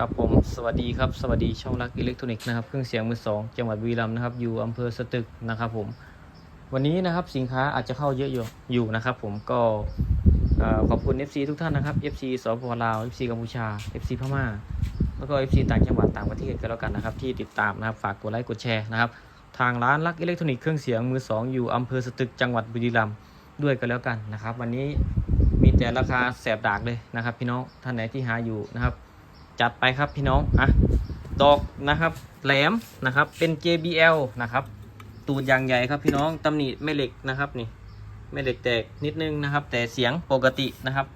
ครับผมสวัสดีครับสวัสดีช่องรักอิเล็กทรอนิกส์นะครับเครื่องเสียงมือสองจังหวัดบุรีรัมย์นะครับอยู่อำเภอสตึกนะครับผมวันนี้นะครับสินค้าอาจจะเข้าเยอะอยู่อยู่นะครับผมก็ขอบคุณ FC ทุกท่านนะครับ FC สปปลาว FC กัมพูชา FC พม่า แล้วก็ FC ต่างจังหวัดต่างประเทศกันแล้วกันนะครับที่ติดตามนะครับฝากกดไลค์กดแชร์นะครับทางร้านรักอิเล็กทรอนิกส์เครื่องเสียงมือสองอยู่อำเภอสตึกจังหวัดบุรีรัมย์ด้วยกันแล้วกันนะครับ วันนี้มีแต่ราคาแสบดากเลยนะครับ พี่น้องท่านไหนที่หาอยู่นะครับ จัดไปครับพี่น้องอะดอกนะครับแหลมนะครับเป็น JBL นะครับ ตูดอย่างใหญ่ครับพี่น้องตำหนิแม่เหล็กนะครับนี่แม่เหล็กแตกนิดนึงนะครับ แต่เสียงปกตินะครับ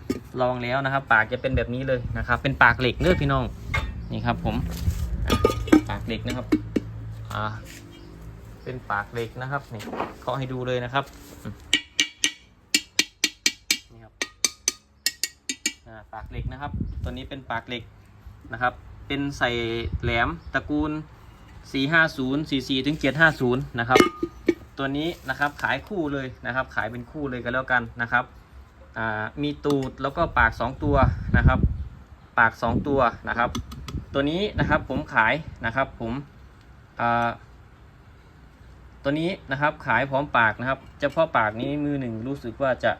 ลองแล้วนะครับ ปากจะเป็นแบบนี้เลยนะครับ เป็นปากเหล็กเนื้อพี่น้องนี่ครับผมปากเหล็กนะครับอ่าเป็นปากเหล็กนะครับนี่เคาะให้ดูเลยนะครับนี่ครับอ่าปากเหล็กนะครับ ตัวนี้เป็นปากเหล็ก นะครับ เป็นใส่แหลมตระกูล 450 44ถึง750 นะครับ ตัวนี้นะครับขายคู่เลยนะครับ ขายเป็นคู่เลยกันแล้วกันนะครับอ่ามีตูดแล้วก็ปาก 2 ตัวนะครับ ปาก 2 ตัวนะครับ ตัวนี้นะครับผมขายนะครับผมอ่าตัวนี้นะครับขายพร้อมปากนะครับเฉพาะปากนี้มือหนึ่งรู้สึกว่าจะ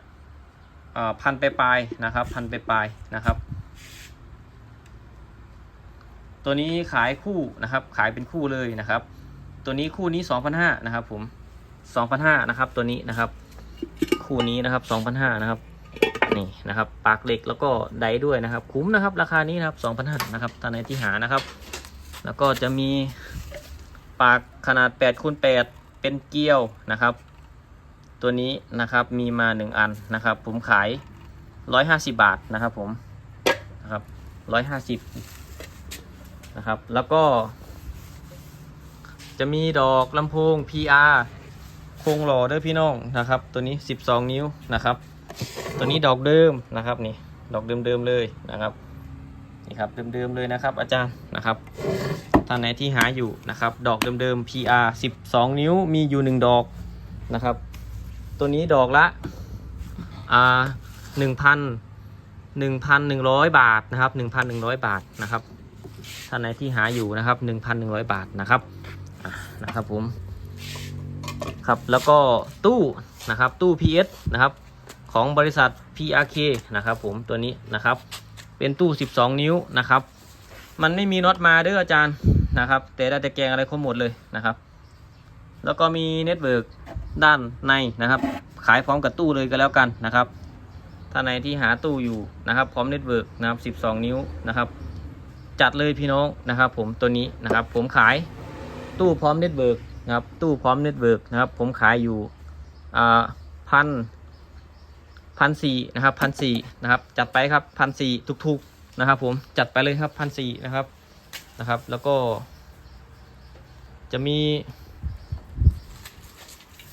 อ่าพันไปปลายนะครับ พันไปปลายนะครับ ตัวนี้ขายคู่นะครับ ขายเป็นคู่เลยนะครับ ตัวนี้คู่นี้2,500นะครับ ผม2,500นะครับ ตัวนี้นะครับ คู่นี้นะครับ2,500นะครับ นี่นะครับ ปากเหล็กแล้วก็ไดด้วยนะครับ คุ้มนะครับ ราคานี้นะครับ2,500นะครับท่านไหนที่หานะครับ แล้วก็จะมีปากขนาด8คูณ8เป็นเกลียวนะครับ ตัวนี้นะครับมีมา 1 อันนะครับ ผมขาย 150 บาทนะครับ ผมนะครับ150 นะครับ แล้วก็ จะมีดอกลำโพง PR โครงหล่อเด้อพี่น้องนะครับ ตัวนี้ 12 นิ้วนะครับ ตัวนี้ดอกเดิมนะครับนี่ดอกเดิมๆเลยนะครับนี่ครับเดิมๆเลยนะครับ อาจารย์นะครับท่านไหนที่หาอยู่นะครับ ดอกเดิมๆ PR 12 นิ้วมีอยู่ 1 ดอกนะครับ ตัวนี้ดอกละอ่า1,000 1,100บาทนะครับ1,100บาทนะครับ ท่านไหนที่หาอยู่นะครับ 1,100 บาทนะครับนะครับผมครับแล้วก็ตู้นะครับตู้ PS นะครับของบริษัท PRK นะครับผมตัวนี้นะครับ เป็นตู้ 12 นิ้วนะครับ มันไม่มีน็อตมาด้ออาจารย์นะครับ แต่ได้แต่แกงอะไรครบหมดเลยนะครับ แล้วก็มีเน็ตเวิร์กด้านในนะครับ ขายพร้อมกับตู้เลยก็แล้วกันนะครับท่านไหนที่หาตู้อยู่นะครับ พร้อมเน็ตเวิร์กนะครับ 12 นิ้วนะครับ จัดเลยพี่น้องนะครับ ผมตัวนี้นะครับ ผมขายตู้พร้อมเน็ตเวิร์กนะครับ ตู้พร้อมเน็ตเวิร์กนะครับ ผมขายอยู่อ่าพันพันสี่นะครับพันสี่นะครับ จัดไปครับพันสี่ทุกๆนะครับ ผมจัดไปเลยครับพันสี่นะครับนะครับ แล้วก็ จะมี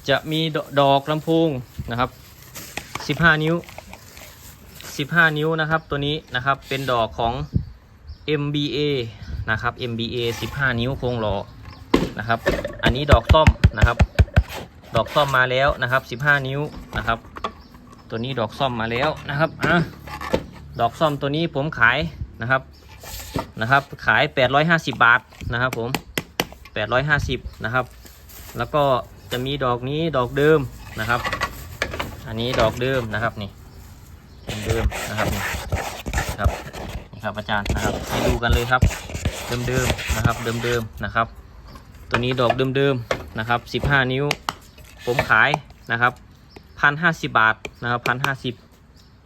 จะมีดดอกลำโพงนะครับสิบห้านิ้วสิบห้านิ้วนะครับ ตัวนี้นะครับเป็นดอกของ MBA นะครับ MBA 15 นิ้วโครงหล่อนะครับ อันนี้ดอกซ่อมนะครับ ดอกซ่อมมาแล้วนะครับ 15 นิ้วนะครับ ตัวนี้ดอกซ่อมมาแล้วนะครับอะดอกซ่อมตัวนี้ผมขายนะครับนะครับ ขาย 850 บาทนะครับผม 850นะครับ แล้วก็จะมีดอกนี้ดอกเดิมนะครับ อันนี้ดอกเดิมนะครับนี่เดิมนะครับนี่ ครับอาจารย์นะครับให้ดูกันเลยครับ เดิมๆนะครับ เดิมๆนะครับ ตัวนี้ดอกเดิมๆนะครับ 15 นิ้ว ผมขายนะครับพันห้าสิบบาทนะครับพันห้าสิบ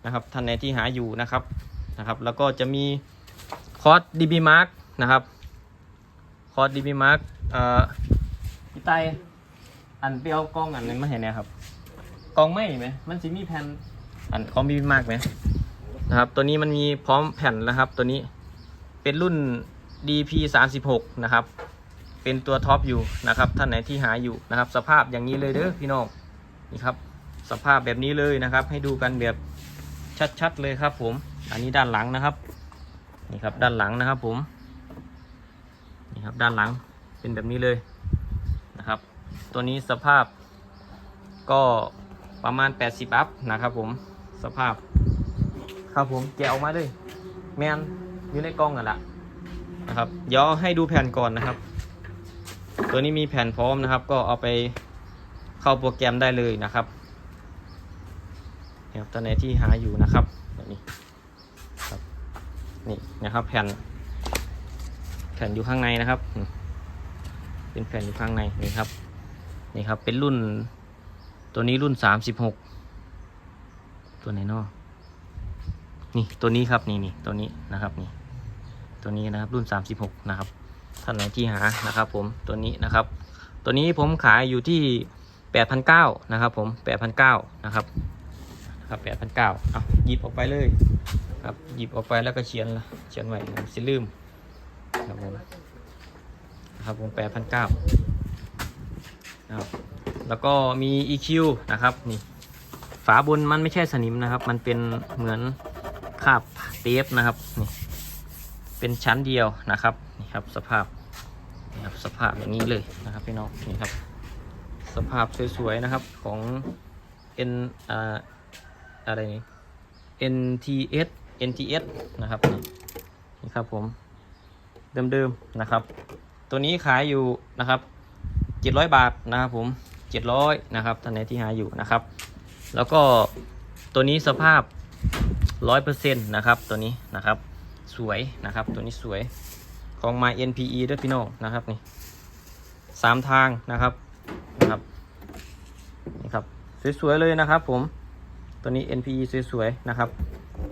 นะครับท่านไหนที่หาอยู่นะครับนะครับ แล้วก็จะมีคอร์สดีบีมาร์กนะครับคอร์สดีบีมาร์กเอ่อพี่ไตอันเปียวกล้องอันนึงมาเห็นเนี่ยครับกล้องไม่ไหมมันจะมีแผ่นอันของดีบีมาร์กไหม นะครับ ตัวนี้มันมีพร้อมแผ่นนะครับ ตัวนี้เป็นรุ่น DP 3 6นะครับ เป็นตัวท็อปอยู่นะครับ ท่านไหนที่หาอยู่นะครับ สภาพอย่างนี้เลยเด้อพี่น้องนี่ครับ สภาพแบบนี้เลยนะครับ ให้ดูกันแบบชัดๆเลยครับผม อันนี้ด้านหลังนะครับ นี่ครับด้านหลังนะครับผม นี่ครับด้านหลังเป็นแบบนี้เลยนะครับ ตัวนี้สภาพก็ประมาณ 80 อัพนะครับผม สภาพ ครับผมแกะออกมาเลยแมนอยู่ในกล่องกันละนะครับเดี๋ยวให้ดูแผ่นก่อนนะครับ ตัวนี้มีแผ่นพร้อมนะครับ ก็เอาไปเข้าโปรแกรมได้เลยนะครับเนี่ยครับตัวไหนที่หาอยู่นะครับแบบนี้ครับนี่นะครับแผ่น แผ่นอยู่ข้างในนะครับ เป็นแผ่นอยู่ข้างในนี่ครับนี่ครับเป็นรุ่น ตัวนี้รุ่นสามสิบหกตัวไหนเนาะ นี่ตัวนี้ครับนี่นี่ตัวนี้นะครับนี่ตัวนี้นะครับรุ่น 36 นะครับท่านไหนที่หานะครับ ผมตัวนี้นะครับ ตัวนี้ผมขายอยู่ที่8,900นะครับ ผม8,900นะครับนะครับ8,900เอาหยิบออกไปเลยครับหยิบออกไปแล้วก็เขียนละเขียนไว้นะสิลืมครับผมนะครับผม8,900นะครับแล้วก็มี EQ นะครับนี่ฝาบนมันไม่ใช่สนิมนะครับ มันเป็นเหมือน คาบเทปนะครับนี่เป็นชั้นเดียวนะครับนี่ครับสภาพนี่ครับสภาพอย่างนี้เลยนะครับพี่น้องนี่ครับ สภาพสวยๆนะครับของ N อ่าอะไรนี่ NTS NTS นะครับนี่นี่ครับผมเดิมๆนะครับ ตัวนี้ขายอยู่นะครับ700 บาทนะครับผม700นะครับท่านไหนที่หาอยู่นะครับ แล้วก็ตัวนี้สภาพ 100%นต์นะครับตัวนี้นะครับสวยนะครับตัวนี้สวยของ My NPE ด้วยพี่น้องนะครับนี่สามทางนะครับนะครับนี่ครับสวยๆเลยนะครับผมตัวนี้ NPE สวยๆนะครับ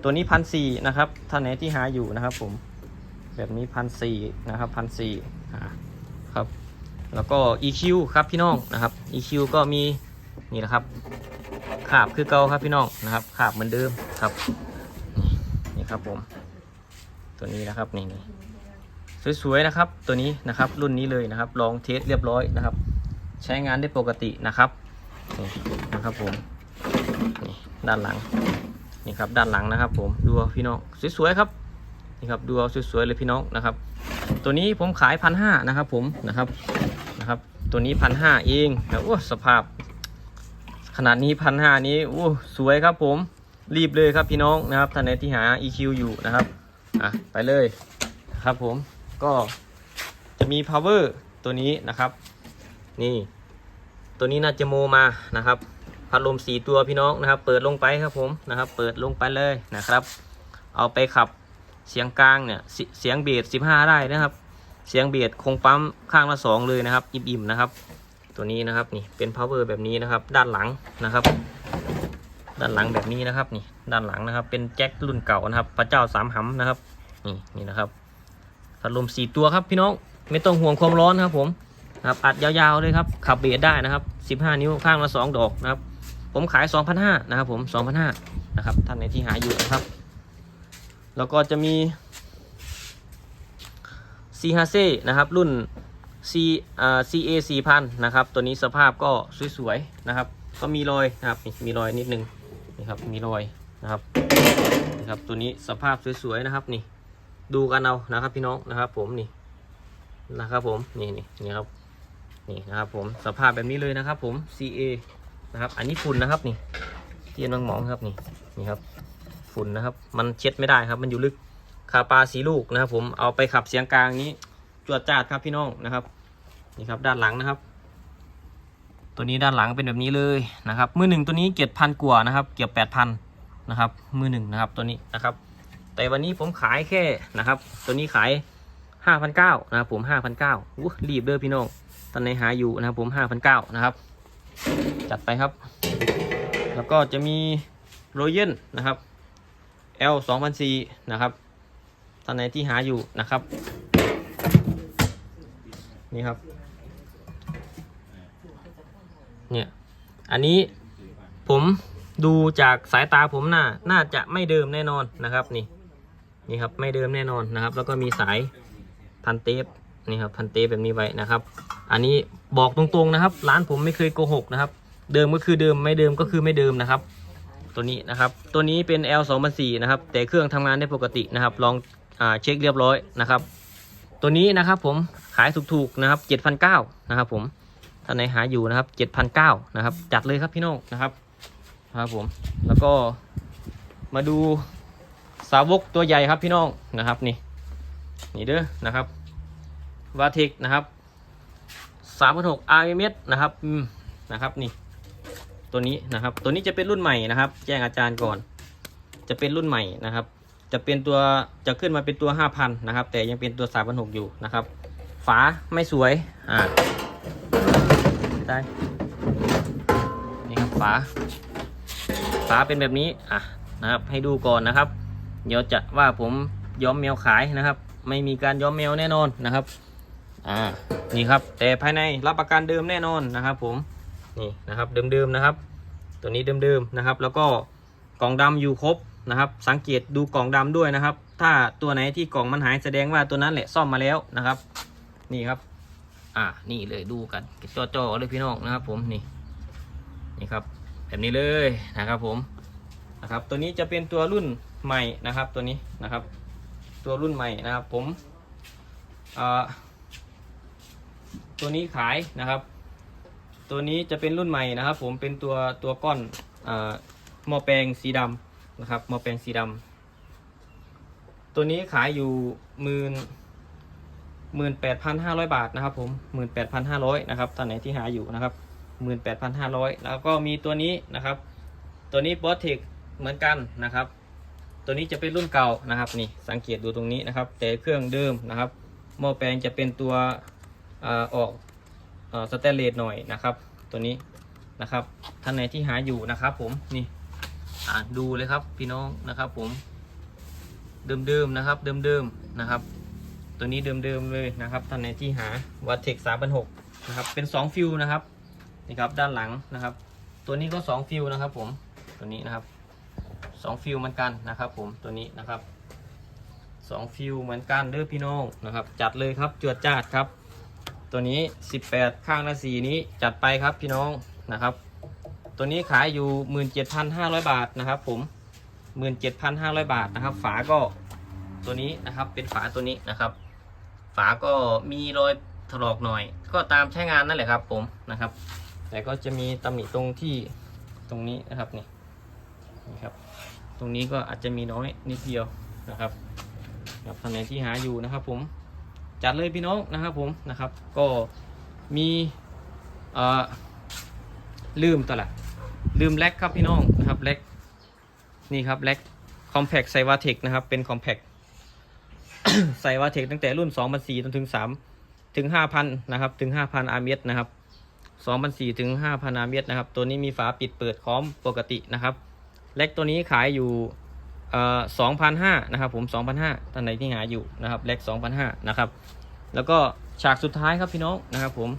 ตัวนี้พันสี่นะครับท่านไหนที่หาอยู่นะครับผมแบบนี้พันสี่นะครับพันสี่ครับแล้วก็ EQ ครับพี่น้องนะครับ EQ ก็มีนี่นะครับขาบคือเก่าครับพี่น้องนะครับขาบเหมือนเดิมครับ ครับผม ตัวนี้นะครับนี่นสวยๆนะครับ ตัวนี้นะครับรุ่นนี้เลยนะครับ ลองเทสเรียบร้อยนะครับ ใช้งานได้ปกตินะครับนี่นะครับผมนี่ด้านหลังนี่ครับด้านหลังนะครับ ผมดูพี่น้องสวยๆครับนี่ครับดูเอาสวยๆเลยพี่น้องนะครับ ตัวนี้ผมขายพันห้านะครับ ผมนะครับนะครับ ตัวนี้พันห้าเองนะโอ้สภาพ ขนาดนี้พันห้านี้โอ้สวยครับผม รีบเลยครับพี่น้องนะครับท่านไหนที่หา EQ อยู่นะครับอะไปเลยครับผมก็จะมี power ตัวนี้นะครับ นี่ ตัวนี้น่าจะโมมานะครับพัดลมสีตัวพี่น้องนะครับ เปิดลงไปครับผมนะครับ เปิดลงไปเลยนะครับ เอาไปขับเสียงกลางเนี่ยเสียงเบส15ได้นะครับ เสียงเบสคงปั๊มข้างละสองเลยนะครับ อิ่มๆนะครับ ตัวนี้นะครับนี่เป็น power แบบนี้นะครับ ด้านหลังนะครับ ด้านหลังแบบนี้นะครับนี่ด้านหลังนะครับ เป็นแจ็ครุ่นเก่านะครับ พระเจ้าสามหำนะครับ นี่นี่นะครับพัดลมสี่ตัวครับพี่น้องไม่ต้องห่วงความร้อนครับ ผมนะครับอัดยาวๆเลยครับขับเบสได้นะครับ 15 นิ้วข้างละ2ดอกนะครับ ผมขาย 2,500นะครับ ผม2,500นะครับท่านไหนที่หาอยู่นะครับ แล้วก็จะมี c h a s e นะครับรุ่น C อ่า CA 4000 นะครับ ตัวนี้สภาพก็สวยๆนะครับ ก็มีรอยนะครับ มีรอยนิดนึง นี่ครับมีรอยนะครับนี่ครับตัวนี้สภาพสวยๆนะครับนี่ ดูกันเอานะครับพี่น้องนะครับผมนี่นะครับผมนี่นี่นี่ครับนี่นะครับผมสภาพแบบนี้เลยนะครับผม CA นะครับอันนี้ฝุ่นนะครับนี่เทียนบางหมองครับนี่นี่ครับฝุ่นนะครับ มันเช็ดไม่ได้ครับ มันอยู่ลึกคาปาสีลูกนะครับผมเอาไปขับเสียงกลางนี้จวดจาดครับพี่น้องนะครับนี่ครับด้านหลังนะครับ ตัวนี้ด้านหลังเป็นแบบนี้เลยนะครับมือหนึ่งตัวนี้เกียรพันกว่านะครับ เกียรแปดพันนะครับมือหนึ่งนะครับตัวนี้นะครับ แต่วันนี้ผมขายแค่นะครับ ตัวนี้ขายห้าพันเก้านะครับผมห้าพันเก้าอู้รีบเด้อพี่น้องตอนในหาอยู่นะครับผมห้าพันเก้านะครับ จัดไปครับ แล้วก็จะมีโรเยนนะครับ L 2 0 0 4นะครับตอนไหนที่หาอยู่นะครับ นี่ครับ เนี่ย อันนี้ผมดูจากสายตาผมน่าน่าจะไม่เดิมแน่นอนนะครับ นี่ นี่ครับไม่เดิมแน่นอนนะครับ แล้วก็มีสายพันเทปนี่ครับพันเทปแบบนี้ไว้นะครับ อันนี้บอกตรงๆนะครับ ร้านผมไม่เคยโกหกนะครับ เดิมก็คือเดิมไม่เดิมก็คือไม่เดิมนะครับ ตัวนี้นะครับ ตัวนี้เป็น L 2 0 0นะครับ แต่เครื่องทำงานได้ปกตินะครับ ลองอเช็คเรียบร้อยนะครับ ตัวนี้นะครับผมขายถูกๆนะครับ7,900นะครับผม ท่านไหนหาอยู่นะครับ7,900นเก้านะครับ จัดเลยครับพี่น้องนะครับครับผมแล้วก็มาดูสาวกตัวใหญ่ครับพี่น้องนะครับนี่นี่เด้อนะครับวาเทคนะครับสามพันหก RMS นะครับนะครับนี่ตัวนี้นะครับ ตัวนี้จะเป็นรุ่นใหม่นะครับ แจ้งอาจารย์ก่อน จะเป็นรุ่นใหม่นะครับ จะเป็นตัวจะขึ้นมาเป็นตัว5,000นนะครับ แต่ยังเป็นตัว3,600อยู่นะครับ ฝาไม่สวยอ่า ได้นี่ครับฝา ฝาเป็นแบบนี้ อะ นะครับ ให้ดูก่อนนะครับ เดี๋ยวจะว่าผมย้อมแมวขายนะครับ ไม่มีการย้อมแมวแน่นอนนะครับ อ่า นี่ครับ แต่ภายในรับประกันเดิมแน่นอนนะครับ ผม นี่นะครับ เดิมๆนะครับ ตัวนี้เดิมๆนะครับ แล้วก็กล่องดำอยู่ครบนะครับ สังเกตดูกล่องดำด้วยนะครับ ถ้าตัวไหนที่กล่องมันหายแสดงว่าตัวนั้นแหละซ่อมมาแล้วนะครับ นี่ครับ อ่านี่เลยดูกันจ่อๆเลยพี่น้องนะครับ ผมนี่นี่ครับ แบบนี้เลยนะครับผมนะครับ ตัวนี้จะเป็นตัวรุ่นใหม่นะครับ ตัวนี้นะครับ ตัวรุ่นใหม่นะครับ ผมอ่าตัวนี้ขายนะครับ ตัวนี้จะเป็นรุ่นใหม่นะครับ ผมเป็นตัวตัวก้อนอหม้อแปลงสีดำนะครับหม้อแปลงสีดำตัวนี้ขายอยู่หมื่น หมื่นแปดพันห้าร้อยบาทนะครับ ผมหมื่นแปดพันห้าร้อยนะครับท่านไหนที่หาอยู่นะครับหมื่นแปดพันห้าร้อยแล้วก็มีตัวนี้นะครับ ตัวนี้บอสเทคเหมือนกันนะครับ ตัวนี้จะเป็นรุ่นเก่านะครับนี่สังเกตดูตรงนี้นะครับ แต่เครื่องเดิมนะครับหม้อแปลงจะเป็นตัวออกสแตนเลสหน่อยนะครับ ตัวนี้นะครับท่านไหนที่หาอยู่นะครับ ผมนี่อ่านดูเลยครับพี่น้องนะครับ ผมเดิมๆนะครับเดิมๆนะครับ ตัวนี้เดิมๆเลยนะครับท่านไหนที่หาวัตเทคสามพันหกนะครับเป็นสองฟิวนะครับนี่ครับด้านหลังนะครับ ตัวนี้ก็สองฟิวนะครับผมตัวนี้นะครับสองฟิวเหมือนกันนะครับผมตัวนี้นะครับสองฟิวเหมือนกันเด้อพี่น้องนะครับ จัดเลยครับจวดจ้าดครับ ตัวนี้ 18 ข้างละสีนี้จัดไปครับพี่น้องนะครับ ตัวนี้ขายอยู่ 17,500 บาทนะครับผม 17,500 บาทนะครับ ฝาก็ตัวนี้นะครับเป็นฝาตัวนี้นะครับ ฝาก็มีรอยถลอกหน่อย ก็ตามใช้งานนั่นแหละครับ ผมนะครับ แต่ก็จะมีตำหนิตรงที่ตรงนี้นะครับนี่นี่ครับ ตรงนี้ก็อาจจะมีน้อยนิดเดียวนะครับครับท่านไหนที่หาอยู่นะครับ ผมจัดเลยพี่น้องนะครับ ผมนะครับ ก็มีเอ่อลืมตัวละลืมแล็กครับพี่น้องนะครับแล็กนี่ครับแล็กคอมแพคไซวาเทคนะครับเป็นคอมแพค ไซวาเทคตั้งแต่รุ่น 2004จนถึง3ถึง 5,000 นะครับ ถึง 5,000 อาร์เมสนะครับ 2004 ถึง 5,000 อาร์เมสนะครับ ตัวนี้มีฝาปิดเปิดคอมปกตินะครับแล็กตัวนี้ขายอยู่เอ่อ2,500นะครับ ผม2,500ท่านไหนที่หาอยู่นะครับแล็ก2,500นะครับ แล้วก็ฉากสุดท้ายครับพี่น้องนะครับ ผม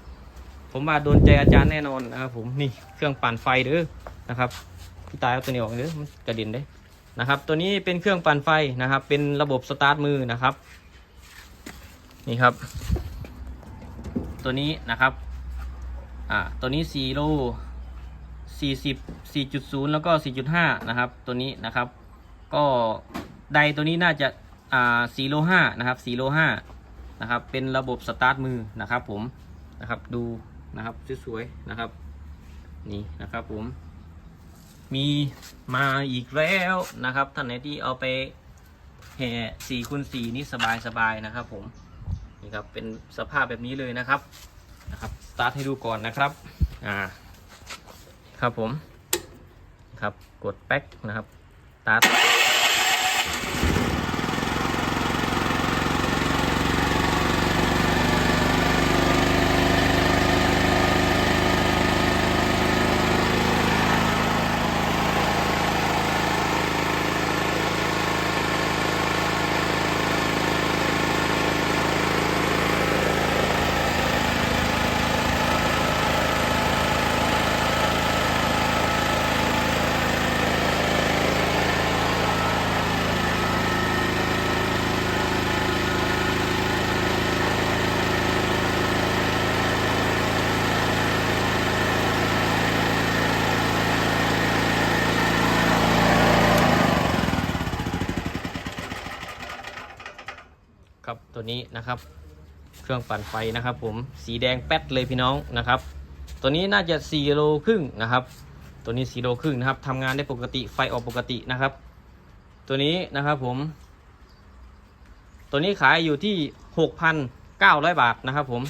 ผมมาโดนใจอาจารย์แน่นอนนะครับ ผม นี่เครื่องปั่นไฟเด้อนะครับ พี่ตายเอาตัวนี้ออกเด้อมันกระเด็นได้ นะครับ ตัวนี้เป็นเครื่องปั่นไฟนะครับ เป็นระบบสตาร์ทมือนะครับ นี่ครับ ตัวนี้นะครับอ่าตัวนี้4โล40 4.0 แล้วก็ 4.5 นะครับ ตัวนี้นะครับ ก็ไดตัวนี้น่าจะอ่า4โล5นะครับ4โล5นะครับ เป็นระบบสตาร์ทมือนะครับผมนะครับดูนะครับสวยๆนะครับ นี่นะครับผม มีมาอีกแล้วนะครับ ท่านไหนที่เอาไปแห่สี่คูณสี่นี่สบายๆนะครับ ผมนี่ครับเป็นสภาพแบบนี้เลยนะครับนะครับสตาร์ทให้ดูก่อนนะครับอ่าครับผมครับกดแป๊กนะครับสตาร์ท ตัวนี้นะครับ เครื่องปั่นไฟนะครับ ผมสีแดงแป๊ดเลยพี่น้องนะครับ ตัวนี้น่าจะ4โลครึ่งนะครับ ตัวนี้4โลครึ่งนะครับทำงานได้ปกติไฟออกปกตินะครับ ตัวนี้นะครับผม ตัวนี้ขายอยู่ที่ 6,900 บาทนะครับ ผม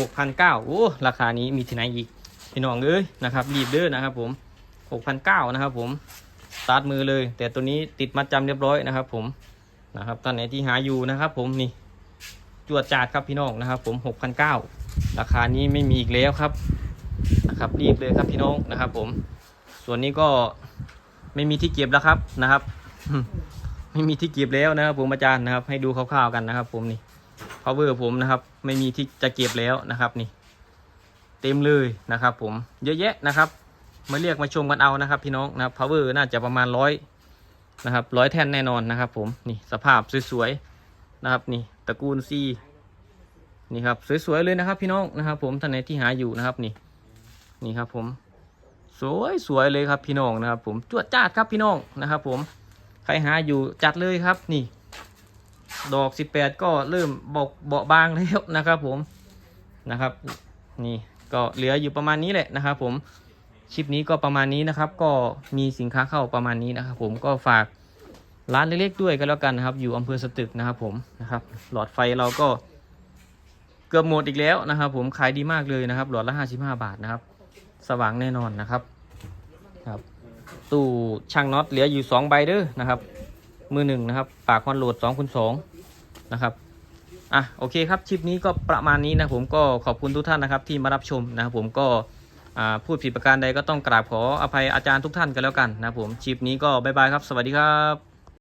6,900โอ้ราคานี้มีที่ไหนอีกพี่น้องเอ้ยนะครับรีบเด้อนะครับ ผม6,900นะครับ ผมสตาร์ทมือเลย แต่ตัวนี้ติดมัดจำเรียบร้อยนะครับ ผมนะครับท่านไหนที่หาอยู่นะครับ ผมนี่ จวดจาดครับพี่น้องนะครับ ผม6,900ราคานี้ไม่มีอีกแล้วครับนะครับ รีบเลยครับพี่น้องนะครับ ผม ส่วนนี้ก็ไม่มีที่เก็บแล้วครับนะครับ ไม่มีที่เก็บแล้วนะครับ ผมอาจารย์นะครับ ให้ดูคร่าวๆกันนะครับ ผมนี่ power ผมนะครับ ไม่มีที่จะเก็บแล้วนะครับนี่ เต็มเลยนะครับ ผมเยอะแยะนะครับ มาเรียกมาชมกันเอานะครับ พี่น้องนะครับ power น่าจะประมาณร้อยนะครับร้อยแท่นแน่นอนนะครับ ผมนี่สภาพสวยๆนะครับนี่ ตระกูล C นี่ครับสวยๆเลยนะครับ พี่น้องนะครับ ผมท่านไหนที่หาอยู่นะครับนี่นี่ครับผมสวยสวยเลยครับพี่น้องนะครับ ผมจวดจ้าดครับพี่น้องนะครับ ผมใครหาอยู่จัดเลยครับนี่ ดอก 18 ก็เริ่มบอกเบาบางแล้วนะครับ ผมนะครับ นี่ก็เหลืออยู่ประมาณนี้แหละนะครับ ผมคลิปนี้ก็ประมาณนี้นะครับ ก็มีสินค้าเข้าประมาณนี้นะครับ ผมก็ฝาก ร้านเล็กๆด้วยกันแล้วกันนะครับ อยู่อำเภอสตึกนะครับผมนะครับ หลอดไฟเราก็เกือบหมดอีกแล้วนะครับ ผมขายดีมากเลยนะครับ หลอดละ55 บาทนะครับ สว่างแน่นอนนะครับครับ ตู้ช่างน็อตเหลืออยู่2ใบเด้อนะครับ มือหนึ่งนะครับ ปากคอนโหลด2คูณ2นะครับอะโอเคครับคลิปนี้ก็ประมาณนี้นะผมก็ขอบคุณทุกท่านนะครับ ที่มารับชมนะครับผมก็อ่าพูดผิดประการใดก็ต้องกราบขออภัยอาจารย์ทุกท่านกันแล้วกันนะครับผมคลิปนี้ก็บายบายครับ สวัสดีครับ